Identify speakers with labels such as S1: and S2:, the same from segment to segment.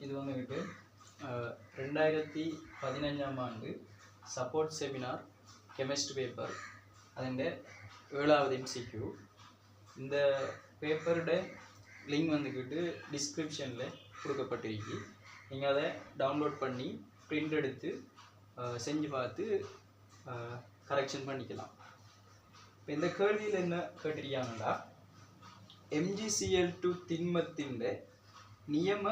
S1: இது வந்துக்கிட்டு அஹ், ரெண்டாயிரத்தி பதினஞ்சாம் ஆண்டு சப்போர்ட் செமினார் கெமிஸ்ட்ரி பேப்பர் അതിൻ്റെ ഏഴാവത് എം സി ക്യൂ இந்த பேப்பரோட லிங்க் வந்துக்கிட்டு டிஸ்கிரிப்ஷனில் கொடுக்கப்பட்டிருக்கு நீங்கள் அதை டவுன்லோட் பண்ணி பிரிண்ட் எடுத்து அஹ், செஞ்சு பார்த்து கரெக்ஷன் பண்ணிக்கலாம் இப்போ இந்த கேள்வியில் என்ன கேட்டிருக்காங்கன்னா எம்ஜிசிஎல் டு திண்மத்தின் நியம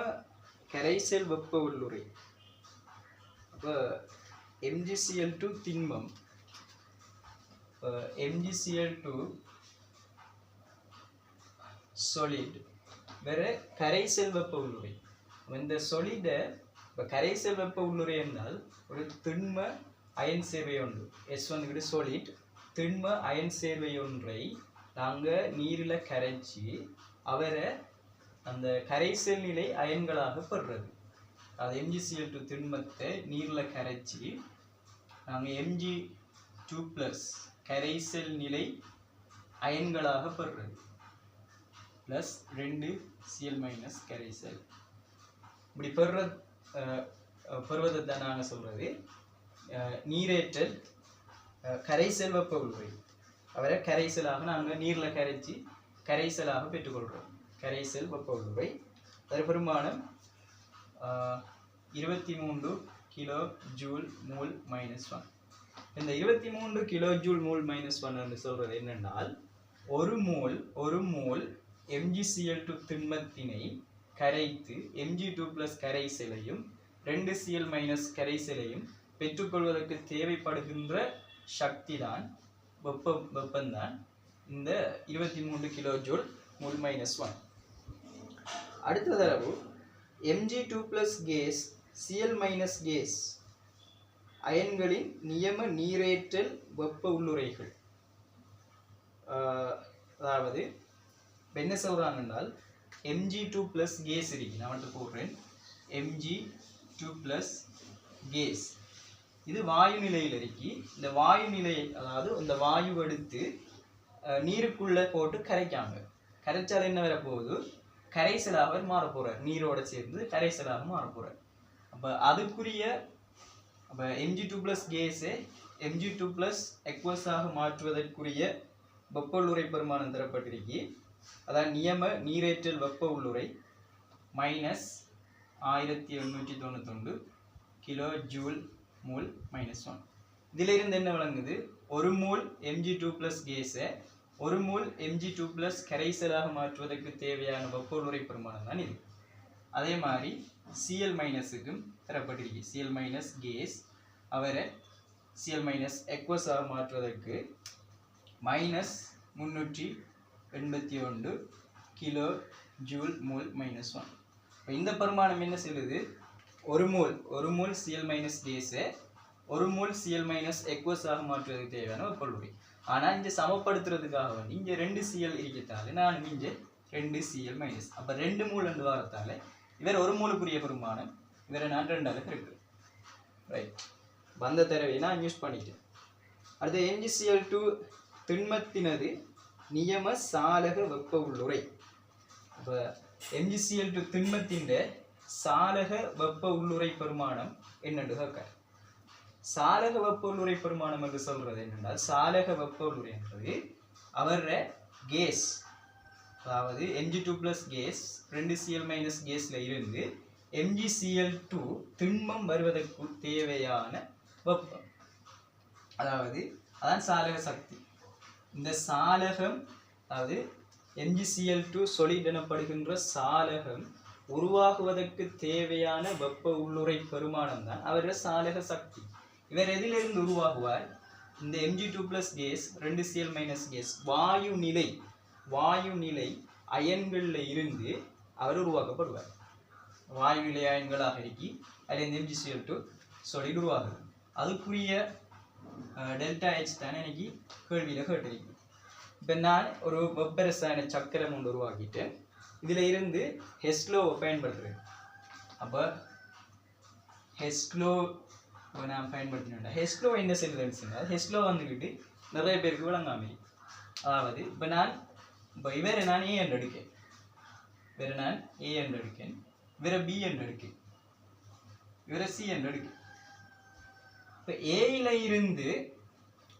S1: கரைசல் வெப்ப உள்ளுரை அப்போ M G C L two திண்மம் M G C L two solid வேற கரைசல் வெப்ப உள்ளுரை இந்த சொலிடை இப்போ கரைசல் வெப்ப உள்ளுரை என்றால் ஒரு திண்ம அயன் சேவை ஒன்று. எஸ் வந்துக்கிட்டு சொலிட் திண்ம அயன் சேவை ஒன்றை நாங்கள் நீரில் கரைச்சி அவரை அந்த கரைசல் நிலை அயன்களாக படுறது. அது எம்ஜிசிஎல் டூ திண்மத்தை நீரில் கரைச்சி நாங்கள் எம்ஜி டூ ப்ளஸ் கரைசல் நிலை அயன்களாக படுறது. ப்ளஸ் ரெண்டு சிஎல் மைனஸ் கரைசல் இப்படி பெறுற பெறுவதை தான் நாங்கள் சொல்கிறது நீரேற்றல் கரைசல் வெப்ப உள்வை அவரை கரைசலாக நாங்கள் நீரில் கரைச்சி கரைசலாக பெற்றுக்கொள்கிறோம் கரைசல் வெப்ப உள்வை இருபத்தி மூன்று kilo joule mole minus one இந்த இருபத்தி மூன்று kilo joule mole minus one என்று சொல்கிறது என்னென்னால் ஒரு மூல் ஒரு மூல் எம்ஜிசிஎல் டூ திண்மத்தினை கரைத்து எம்ஜி டூ ப்ளஸ் கரைசலையும் ரெண்டு சிஎல் மைனஸ் கரைசலையும் பெற்றுக்கொள்வதற்கு தேவைப்படுகின்ற சக்தி தான் வெப்ப வெப்பம்தான் இந்த இருபத்தி மூன்று kilo joule mole minus one அடுத்த தடவு M G two plus gas C L minus gas அயன்களின் நியம நீரேற்றல் வெப்ப உள்ளுரைகள் அதாவது என்ன சொல்கிறாங்க என்றால் எம்ஜி டூ ப்ளஸ் கேஸ் இருக்கு நான் வந்து போடுறேன். எம்ஜி டூ ப்ளஸ் கேஸ் இது வாயு நிலையில் இருக்கு. இந்த வாயு நிலை அதாவது இந்த வாயு எடுத்து நீருக்குள்ளே நீருக்குள்ள போட்டு கரைக்காங்க. கரைச்சால் என்ன வரப்போகுது? கரைசலாக அவர் மாற போகிறார் நீரோட சேர்ந்து கரைசலாக மாற போகிறார் அப்போ அதுக்குரிய அப்போ எம்ஜி டூ ப்ளஸ் கேஸை எம்ஜி டூ ப்ளஸ் எக்வஸாக மாற்றுவதற்குரிய வெப்ப உள்ளுரை பெருமானம் தரப்பட்டிருக்கு. அதான் நியம நீரேற்றல் வெப்ப உள்ளுரை மைனஸ் ஆயிரத்தி எண்ணூற்றி தொண்ணூத்தொண்டு kilo joule mole minus one இதிலிருந்து என்ன விளங்குது? ஒரு மூல் எம்ஜி டூ ப்ளஸ் கேஸை ஒரு mole M G two plus கரைசலாக மாற்றுவதற்கு தேவையான வெப்பொருளுரை பெருமானம் தான் இது. அதே மாதிரி சிஎல் மைனஸுக்கும் தரப்பட்டிருக்கு சிஎல் மைனஸ் கேஸ் அவரை சிஎல் மைனஸ் எக்வஸாக மாற்றுவதற்கு மைனஸ் முந்நூற்றி எண்பத்தி ஒன்று kilo joule mole minus one இப்போ இந்த பரிமாணம் என்ன சொல்லுது? ஒரு மூல் ஒரு மூல் சிஎல் மைனஸ் கேஸை ஒரு மூல் சிஎல் மைனஸ் எக்வஸாக மாற்றுவதற்கு தேவையான ஒரு பொருளுரை ஆனால் இங்கே சமப்படுத்துறதுக்காக வேண்டி இங்கே ரெண்டு சிஎல் இருக்கத்தால நான் இங்கே ரெண்டு சிஎல் மைனஸ் அப்போ ரெண்டு மூல் ரெண்டு வாரத்தால் இவர் ஒரு மூலுக்குரிய பெருமானம் இவரை நான் ரெண்டாவது இருக்கு ரைட் வந்த தடவை நான் யூஸ் பண்ணிட்டேன். அடுத்து என்ஜிசிஎல் டூ திண்மத்தினது நியம சாலக வெப்ப உள்ளுரை இப்போ எம்ஜிசிஎல் டு திண்மத்தின் சாலக வெப்ப உள்ளுரை பெருமானம் என்னென்று கேட்க. சாலக வெப்ப உள்ளுரை பெருமானம் என்று சொல்றது என்னென்றால் சாலக வெப்ப உள்ளுரை என்பது அவர கேஸ் அதாவது M G two plus gas ரெண்டு சிஎல் மைனஸ் கேஸில் இருந்து எம்ஜிசிஎல் டூ திண்மம் வருவதற்கு தேவையான வெப்பம். அதாவது அதான் சாலக சக்தி. இந்த சாலகம் அதாவது எம்ஜிசிஎல் டூ solid எனப்படுகின்ற சாலகம் உருவாகுவதற்கு தேவையான வெப்ப உள்ளுரை பெருமானம் தான் அவருடைய சாலக சக்தி. இவர் எதிலிருந்து உருவாகுவார்? இந்த M G two plus gas ரெண்டு சிஎல் மைனஸ் கேஸ் வாயு நிலை வாயு நிலை அயன்களில் இருந்து அவர் உருவாக்கப்படுவார். வாயு நிலை அயன்களாக இருக்கி அதில் இந்த எம்ஜிசிஎல் டூ சொல்லி உருவாகுது. அதுக்குரிய டெல்டா ஹெச் தானே இன்னைக்கு கேள்வியில் கேட்டிருக்கு. இப்போ நான் ஒரு வெப்பரசாயன சக்கரம் ஒன்று உருவாக்கிட்டேன் இதில் இருந்து ஹெஸ்லோவை பயன்படுத்துகிறேன் அப்போ ஹெஸ்லோ நான் பயன்படுத்தினேன் ஹெஸ்லோ என்ன செல்லுதுன்னு ஹெஸ்லோ வந்துக்கிட்டு நிறைய பேருக்கு விளங்காமல். அதாவது இப்போ நான் இப்போ வேறு நான் ஏ என்று எடுக்கேன். வேறு நான் ஏ என்று எடுக்கேன். இவரை பி என்று எடுக்கேன். இவரை சி என்று எடுக்கேன். இப்போ ஏயில் இருந்து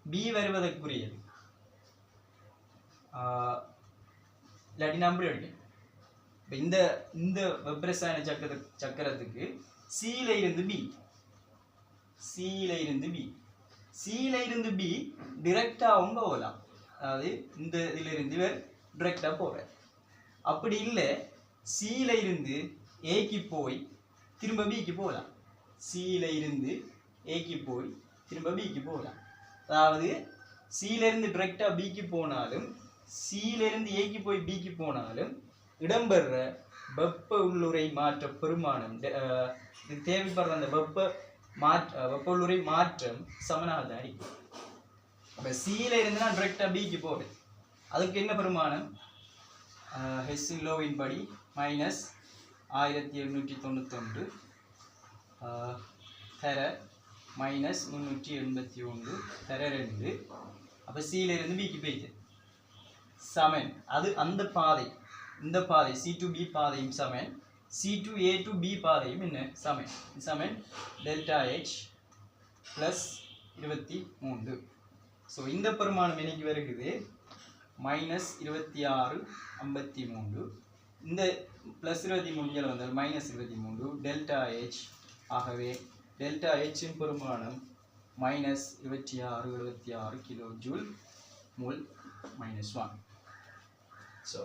S1: பி வருவதற்குரியது. ஆஹ், இல்லாட்டி நம்பர் எடுக்கேன். இப்போ இந்த இந்த வெப்ரசாயன சக்கர சக்கரத்துக்கு சியில் இருந்து பி சியில இருந்து பி சியில இருந்து பி டிரெக்டாகவும் போகலாம். அதாவது இந்த இதுல இருந்து இவர் டிரெக்டாக போவார் அப்படி இல்லை சியில இருந்து ஏக்கு போய் திரும்ப பிக்கு போகலாம். சியில இருந்து ஏக்கு போய் திரும்ப பிக்கு போகலாம். அதாவது சியிலிருந்து டிரெக்டாக பிக்கு போனாலும் சியிலிருந்து ஏக்கு போய் பிக்கு போனாலும் இடம்பெற வெப்ப உள்ளுரை மாற்ற பெருமானம் இது தேவைப்படுற அந்த வெப்ப மாற்ற வெப்ப மாற்றம் சமனாக தான் இருக்கும் அப்போ சியில இருந்து டிரெக்டாக பிக்கு போகுது. அதுக்கு என்ன பெருமானம்? ஹெஸ்ஸின் லோவின் படி மைனஸ் ஆயிரத்தி எழுநூற்றி தொண்ணூத்தொன்று தர மைனஸ் முந்நூற்றி எண்பத்தி ஒன்று தர ரெண்டு. அப்போ சியில இருந்து பிக்கு போயிட்டு. சமன். அது அந்த பாதை. இந்த பாதை சி டு பி பாதையும் சமன். C to A to B பாதையும் என்ன? சமன். சமன். டெல்டா ஹெச் ப்ளஸ் இருபத்தி மூன்று. ஸோ இந்த பெருமானம் எனக்கு வருகிறது? மைனஸ் இருபத்தி ஆறு ஐம்பத்தி மூன்று. இந்த ப்ளஸ் இருபத்தி மூணு வந்தால் மைனஸ் இருபத்தி மூன்று. டெல்டா ஹெச் ஆகவே டெல்டா ஹெச்சின் பெருமானம் மைனஸ் இருபத்தி ஆறு எழுபத்தி ஆறு kilo joule mole minus one so